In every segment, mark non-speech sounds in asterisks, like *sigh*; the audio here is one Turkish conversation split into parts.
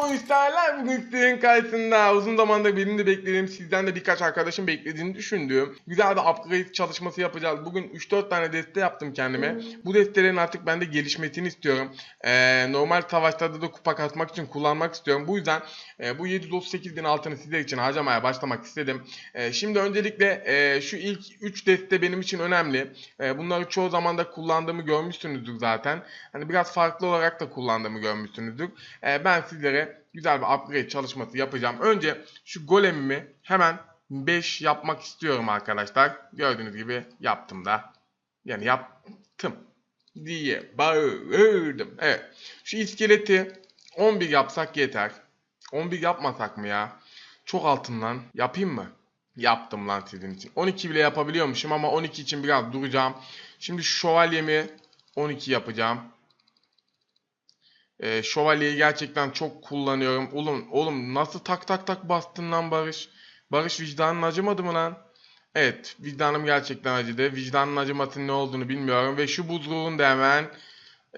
Oyuncular bugün sizlerin karşısında uzun zamandır benim de beklediğim sizden de birkaç arkadaşım beklediğini düşündüğüm güzel bir upgrade çalışması yapacağız. Bugün 3-4 tane deste yaptım kendime. Bu destelerin artık bende gelişmesini istiyorum. Ee, normal savaşlarda da kupa katmak için kullanmak istiyorum. Bu yüzden e, bu 738 bin altını sizler için harcamaya başlamak istedim. E, şimdi öncelikle e, şu ilk 3 deste benim için önemli. E, bunları çoğu zaman da kullandığımı görmüşsünüzdür zaten. Hani biraz farklı olarak da kullandığımı görmüşsünüzdür. E, ben sizlere güzel bir upgrade çalışması yapacağım. Önce şu golemimi hemen 5 yapmak istiyorum arkadaşlar. Gördüğünüz gibi yaptım da. Yani yaptım diye bağırdım. Evet. Şu iskeleti 11 yapsak yeter. 11 yapmasak mı ya? Çok altın lan. Yapayım mı? Yaptım lan sizin için. 12 bile yapabiliyormuşum ama 12 için biraz duracağım. Şimdi şövalyemi 12 yapacağım. Ee, şövalyeyi gerçekten çok kullanıyorum. Oğlum, oğlum nasıl tak tak tak bastın lan Barış? Barış vicdanın acımadı mı lan? Evet, vicdanım gerçekten acıdı. Vicdanın acımasının ne olduğunu bilmiyorum ve şu buzluğun da hemen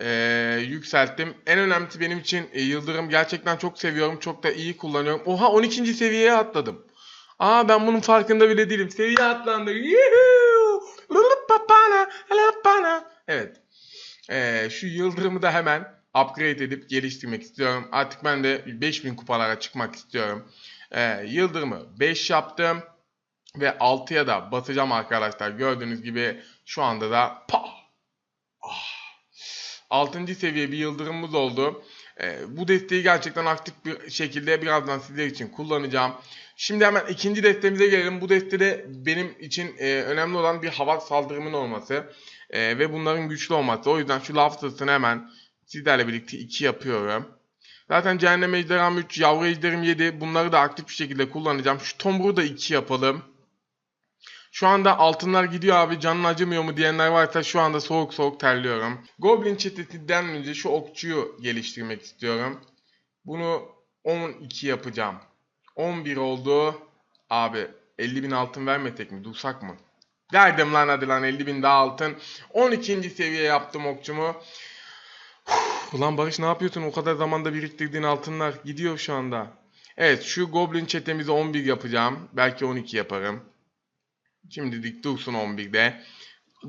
eee, yükselttim. En önemlisi benim için e, Yıldırım gerçekten çok seviyorum. Çok da iyi kullanıyorum. Oha 12. seviyeye atladım. Aa ben bunun farkında bile değilim. Seviye atlandı. Evet. Eee, şu Yıldırım'ı da hemen upgrade edip geliştirmek istiyorum. Artık ben de 5000 kupalara çıkmak istiyorum. Eee, Yıldırım'ı 5 yaptım. Ve 6'ya da basacağım arkadaşlar. Gördüğünüz gibi şu anda da pa 6. seviye bir yıldırımımız oldu. Ee, bu desteği gerçekten aktif bir şekilde birazdan sizler için kullanacağım. Şimdi hemen ikinci destemize gelelim. Bu destede benim için e, önemli olan bir hava saldırımın olması e, ve bunların güçlü olması. O yüzden şu laftasını hemen sizlerle birlikte 2 yapıyorum. Zaten Cehennem Ejderham 3, Yavru Ejderim 7 bunları da aktif bir şekilde kullanacağım. Şu Tomruğu da 2 yapalım. Şu anda altınlar gidiyor abi canın acımıyor mu diyenler varsa şu anda soğuk soğuk terliyorum. Goblin çetesinden önce şu okçuyu geliştirmek istiyorum. Bunu 12 yapacağım. 11 oldu. Abi 50 bin altın vermesek mi? Dursak mı? Verdim lan hadi lan 50 bin daha altın. 12. seviye yaptım okçumu. Ulan Barış ne yapıyorsun? O kadar zamanda biriktirdiğin altınlar gidiyor şu anda. Evet şu Goblin çetemizi 11 yapacağım. Belki 12 yaparım. Şimdilik dursun 11'de.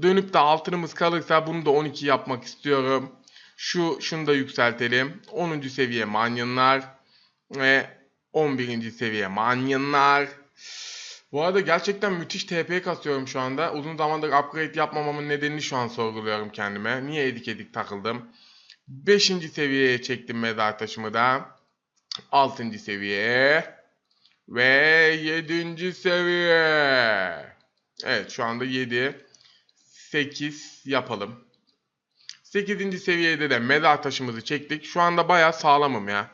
Dönüp de altınımız kalırsa bunu da 12 yapmak istiyorum. Şu şunu da yükseltelim. 10. seviye manyonlar ve 11. seviye manyonlar. Bu arada gerçekten müthiş TP kasıyorum şu anda. Uzun zamandır upgrade yapmamamın nedenini şu an sorguluyorum kendime. Niye edik edik takıldım. 5. seviyeye çektim mezar taşımı da. 6. seviye. Ve 7. seviye. Evet şu anda 7. 8 yapalım. 8. seviyede de mezar taşımızı çektik. Şu anda bayağı sağlamım ya.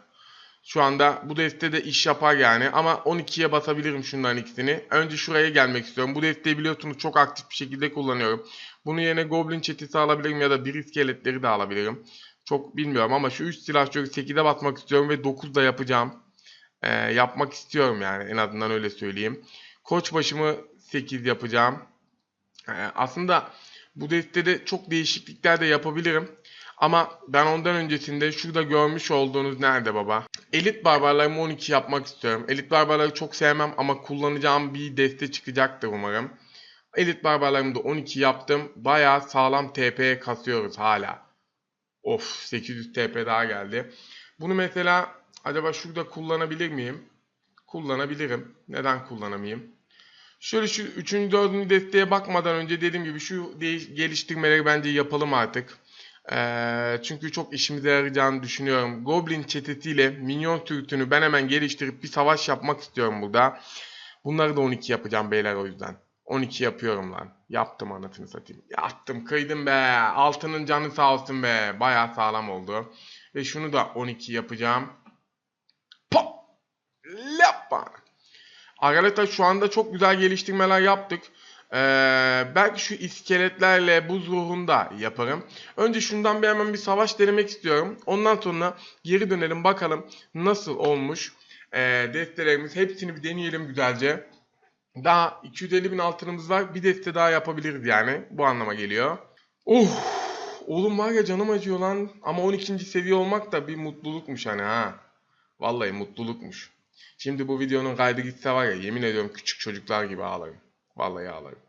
Şu anda bu destede iş yapar yani. Ama 12'ye basabilirim şunların ikisini. Önce şuraya gelmek istiyorum. Bu desteği biliyorsunuz çok aktif bir şekilde kullanıyorum. Bunun yerine Goblin çetesi alabilirim ya da bir iskeletleri de alabilirim. Çok bilmiyorum ama şu 3 silahşörü 8'e basmak istiyorum ve 9'da yapacağım. Ee, yapmak istiyorum yani en azından öyle söyleyeyim. Koç başımı 8 yapacağım. Ee, aslında bu destede çok değişiklikler de yapabilirim. Ama ben ondan öncesinde şurada görmüş olduğunuz nerede baba? Elit barbarlarımı 12 yapmak istiyorum. Elit barbarları çok sevmem ama kullanacağım bir deste çıkacaktır umarım. Elit barbarlarımı da 12 yaptım. Bayağı sağlam TP kasıyoruz hala. Of 800 TP daha geldi. Bunu mesela acaba şurada kullanabilir miyim? Kullanabilirim. Neden kullanamayayım? Şöyle şu 3. 4. desteğe bakmadan önce dediğim gibi şu geliştirmeleri bence yapalım artık. Ee, çünkü çok işimize yarayacağını düşünüyorum. Goblin çetesiyle minyon türütünü ben hemen geliştirip bir savaş yapmak istiyorum burada. Bunları da 12 yapacağım beyler o yüzden. 12 yapıyorum lan. Yaptım anasını satayım. Yaptım kıydım be. Altının canı sağ olsun be. Bayağı sağlam oldu. Ve şunu da 12 yapacağım. Pop! Lappa! Arkadaşlar şu anda çok güzel geliştirmeler yaptık. Ee, belki şu iskeletlerle buz ruhunda yaparım. Önce şundan bir hemen bir savaş denemek istiyorum. Ondan sonra geri dönelim bakalım nasıl olmuş. Ee, destelerimiz hepsini bir deneyelim güzelce. Daha 250 bin altınımız var. Bir deste daha yapabiliriz yani. Bu anlama geliyor. Oh! Oğlum var ya canım acıyor lan. Ama 12. seviye olmak da bir mutlulukmuş hani ha. Vallahi mutlulukmuş. Şimdi bu videonun kaydı gitse var ya yemin ediyorum küçük çocuklar gibi ağlarım. Vallahi ağlarım.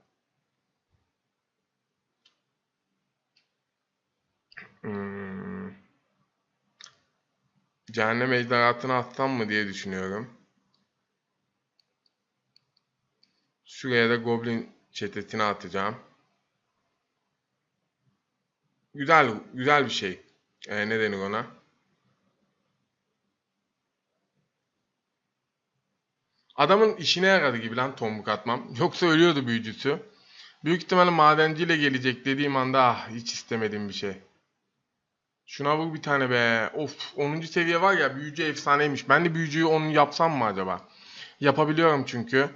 Hmm. Cehennem ejderhatını atsam mı diye düşünüyorum. Şuraya da Goblin çetesini atacağım. Güzel, güzel bir şey. Ee, ne denir ona? Adamın işine yaradı gibi lan tombuk atmam. *laughs* Yoksa ölüyordu büyücüsü. Büyük ihtimalle madenciyle gelecek dediğim anda ah hiç istemediğim bir şey. Şuna vur bir tane be. Of 10. seviye var ya büyücü efsaneymiş. Ben de büyücüyü 10 yapsam mı acaba? Yapabiliyorum çünkü.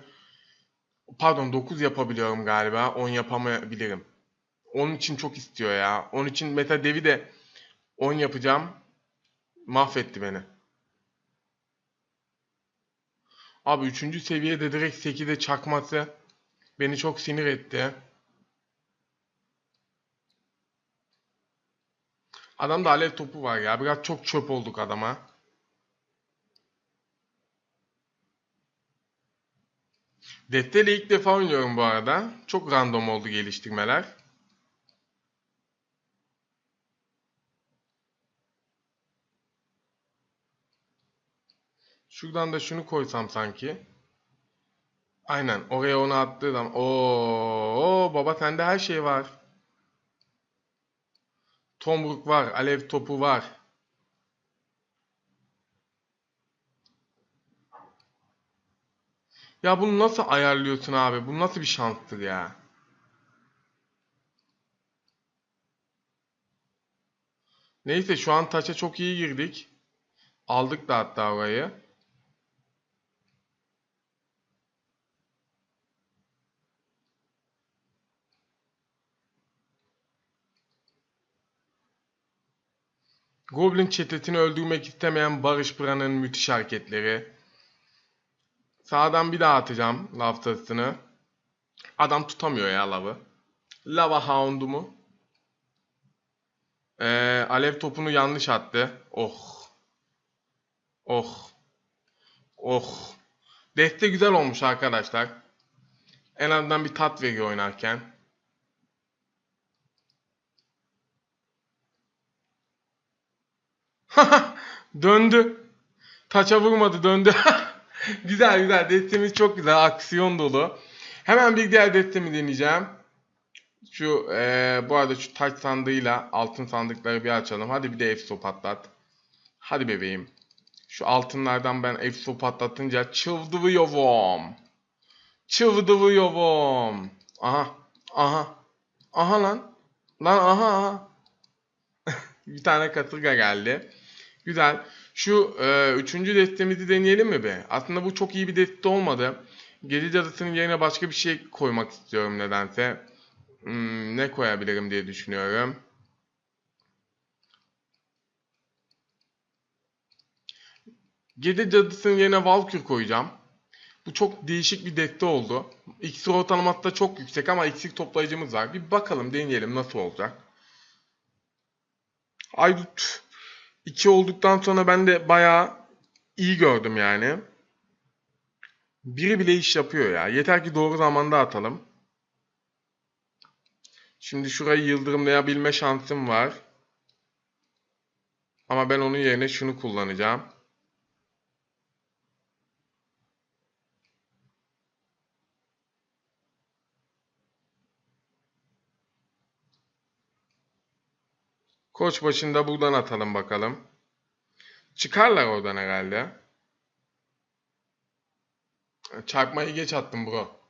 Pardon 9 yapabiliyorum galiba. 10 yapamayabilirim. Onun için çok istiyor ya. Onun için mesela devi de 10 yapacağım. Mahvetti beni. Abi 3. seviyede direkt 8'e çakması beni çok sinir etti. Adamda alev topu var ya. Biraz çok çöp olduk adama. Defter'le ilk defa oynuyorum bu arada. Çok random oldu geliştirmeler. Şuradan da şunu koysam sanki. Aynen oraya onu attığı zaman. Oo, baba sende her şey var. Tomruk var, alev topu var. Ya bunu nasıl ayarlıyorsun abi? Bu nasıl bir şanstır ya? Neyse şu an taça çok iyi girdik. Aldık da hatta orayı. Goblin çetesini öldürmek istemeyen Barış Pıra'nın müthiş hareketleri. Sağdan bir daha atacağım lav tasını. Adam tutamıyor ya lavı. Lava Hound'u mu? Ee, alev topunu yanlış attı. Oh. Oh. Oh. Deste güzel olmuş arkadaşlar. En azından bir tat veriyor oynarken. *laughs* Döndü. Taça vurmadı döndü. *laughs* *laughs* güzel güzel. Destemiz çok güzel. Aksiyon dolu. Hemen bir diğer destemi deneyeceğim. Şu e, bu arada şu taç sandığıyla altın sandıkları bir açalım. Hadi bir de efso patlat. Hadi bebeğim. Şu altınlardan ben efso patlatınca çıldırıyorum. Çıldırıyorum. Aha. Aha. Aha lan. Lan aha aha. *laughs* bir tane kasırga geldi. Güzel. Şu e, üçüncü destemizi deneyelim mi be? Aslında bu çok iyi bir deste olmadı. Gece cadısının yerine başka bir şey koymak istiyorum nedense. Hmm, ne koyabilirim diye düşünüyorum. Gece cadısının yerine Valkür koyacağım. Bu çok değişik bir deste oldu. İksir ortalaması çok yüksek ama iksir toplayıcımız var. Bir bakalım deneyelim nasıl olacak. Aydut 2 olduktan sonra ben de bayağı iyi gördüm yani. Biri bile iş yapıyor ya. Yeter ki doğru zamanda atalım. Şimdi şurayı yıldırımlayabilme şansım var. Ama ben onun yerine şunu kullanacağım. Koç başında buradan atalım bakalım. Çıkarlar oradan herhalde. Çarpmayı geç attım bro.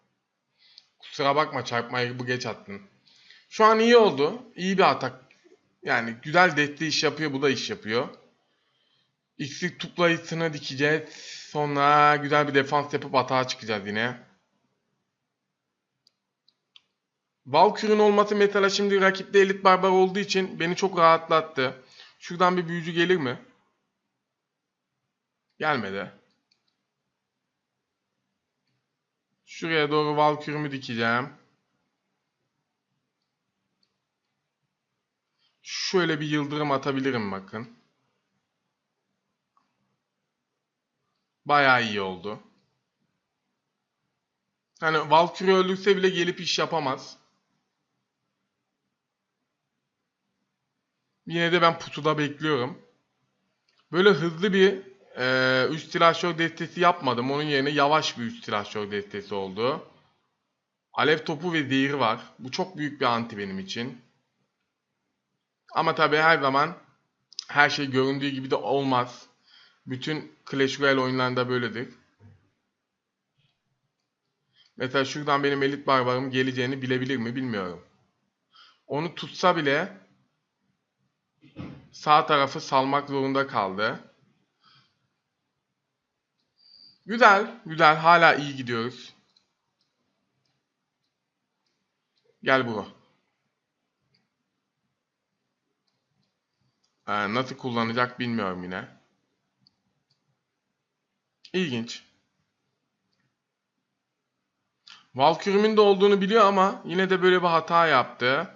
Kusura bakma çarpmayı bu geç attın. Şu an iyi oldu. İyi bir atak. Yani güzel detli iş yapıyor. Bu da iş yapıyor. X'lik tuplayıcısını dikeceğiz. Sonra güzel bir defans yapıp atağa çıkacağız yine. Valkyrie'nin olması mesela şimdi rakipte elit barbar olduğu için beni çok rahatlattı. Şuradan bir büyücü gelir mi? Gelmedi. Şuraya doğru Valkyrie'mi dikeceğim. Şöyle bir yıldırım atabilirim bakın. Bayağı iyi oldu. Hani Valkyrie öldürse bile gelip iş yapamaz. Yine de ben putuda bekliyorum. Böyle hızlı bir e, üst silahşör destesi yapmadım. Onun yerine yavaş bir üst silahşör destesi oldu. Alev topu ve zehir var. Bu çok büyük bir anti benim için. Ama tabii her zaman her şey göründüğü gibi de olmaz. Bütün Clash Royale oyunlarında böyledir. Mesela şuradan benim elit barbarım geleceğini bilebilir mi bilmiyorum. Onu tutsa bile sağ tarafı salmak zorunda kaldı. Güzel, güzel. Hala iyi gidiyoruz. Gel bro. Ee, nasıl kullanacak bilmiyorum yine. İlginç. Valkyrie'min de olduğunu biliyor ama yine de böyle bir hata yaptı.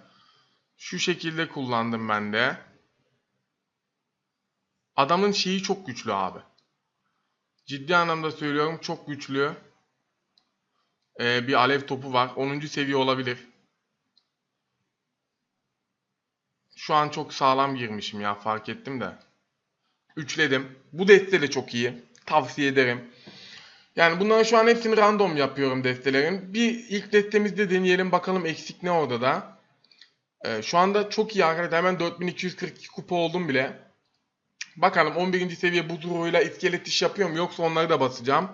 Şu şekilde kullandım ben de. Adamın şeyi çok güçlü abi. Ciddi anlamda söylüyorum çok güçlü. Ee, bir alev topu var. 10. seviye olabilir. Şu an çok sağlam girmişim ya fark ettim de. Üçledim. Bu deste de çok iyi. Tavsiye ederim. Yani bunların şu an hepsini random yapıyorum destelerin. Bir ilk destemizde deneyelim bakalım eksik ne orada da. Ee, şu anda çok iyi arkadaşlar. Hemen 4242 kupa oldum bile. Bakalım 11. seviye bu duruyla iskelet iş yapıyorum yoksa onları da basacağım.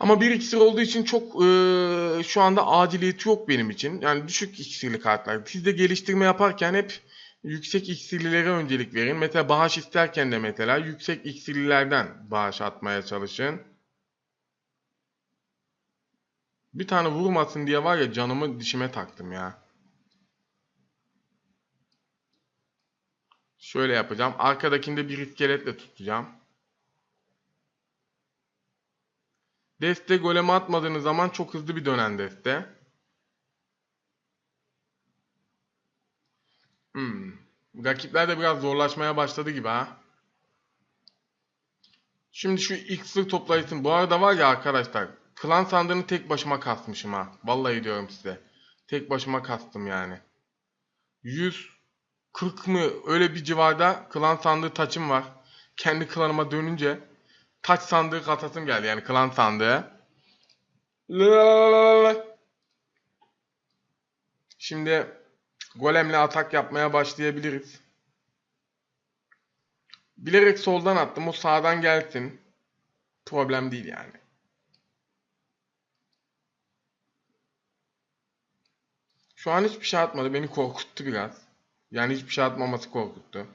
Ama bir iksir olduğu için çok e, şu anda aciliyeti yok benim için. Yani düşük iksirli kartlar. Siz de geliştirme yaparken hep yüksek iksirlilere öncelik verin. Mesela bağış isterken de mesela yüksek iksirlilerden bağış atmaya çalışın. Bir tane vurmasın diye var ya canımı dişime taktım ya. Şöyle yapacağım. Arkadakinde bir iskeletle tutacağım. Deste goleme atmadığınız zaman çok hızlı bir dönen deste. Hmm. Rakipler de biraz zorlaşmaya başladı gibi ha. Şimdi şu iksir toplayıcısını. Bu arada var ya arkadaşlar. Klan sandığını tek başıma kasmışım ha. Vallahi diyorum size. Tek başıma kastım yani. 140 mı öyle bir civarda klan sandığı taçım var. Kendi klanıma dönünce taç sandığı katasım geldi yani klan sandığı. Şimdi golemle atak yapmaya başlayabiliriz. Bilerek soldan attım. O sağdan gelsin. Problem değil yani. Şu an hiçbir şey atmadı. Beni korkuttu biraz. Yani hiçbir şey atmaması korkuttu.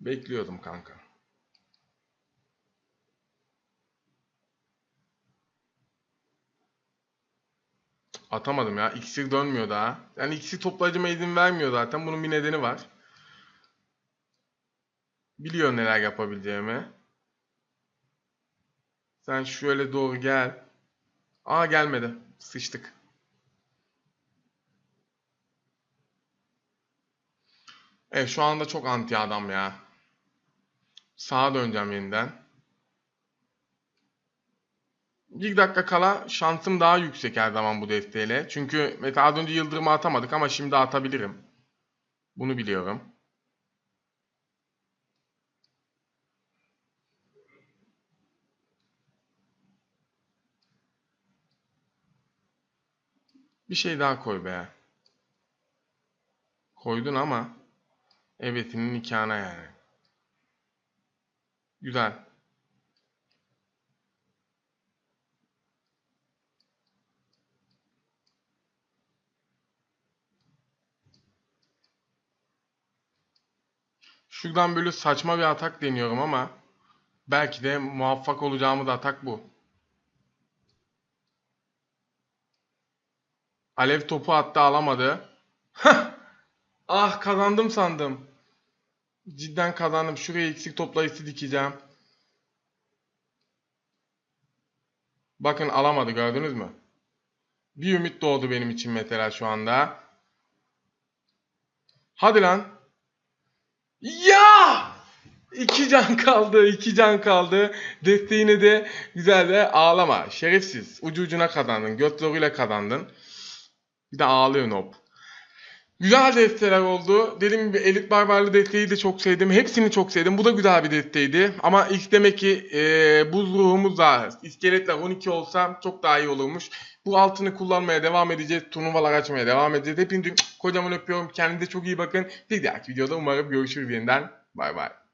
Bekliyordum kanka. Atamadım ya. İksir dönmüyor daha. Yani iksir toplayıcıma izin vermiyor zaten. Bunun bir nedeni var. Biliyor neler yapabileceğimi. Sen şöyle doğru gel. Aa gelmedi. Sıçtık. Evet şu anda çok anti adam ya. Sağa döneceğim yeniden. Bir dakika kala şansım daha yüksek her zaman bu desteğiyle. Çünkü mesela az önce yıldırımı atamadık ama şimdi atabilirim. Bunu biliyorum. Bir şey daha koy be. Koydun ama evetinin nikahına yani. Güzel. Şuradan böyle saçma bir atak deniyorum ama belki de muvaffak olacağımız atak bu. Alev topu attı alamadı. ah kazandım sandım. Cidden kazandım. Şuraya eksik toplayıcısı dikeceğim. Bakın alamadı gördünüz mü? Bir ümit doğdu benim için mesela şu anda. Hadi lan. Ya! İki can kaldı, iki can kaldı. Desteğini de güzel de ağlama. Şerefsiz. Ucu ucuna kazandın. Göt zoruyla kazandın. Bir de ağlıyor Nob. Güzel desteler oldu. Dediğim gibi Elit Barbarlı desteği de çok sevdim. Hepsini çok sevdim. Bu da güzel bir desteğiydi. Ama ilk demek ki e, buz ruhumuzla iskeletler 12 olsa çok daha iyi olurmuş. Bu altını kullanmaya devam edeceğiz. Turnuvalar açmaya devam edeceğiz. Hepinizi kocaman öpüyorum. Kendinize çok iyi bakın. Bir dahaki videoda umarım görüşürüz yeniden. Bay bay.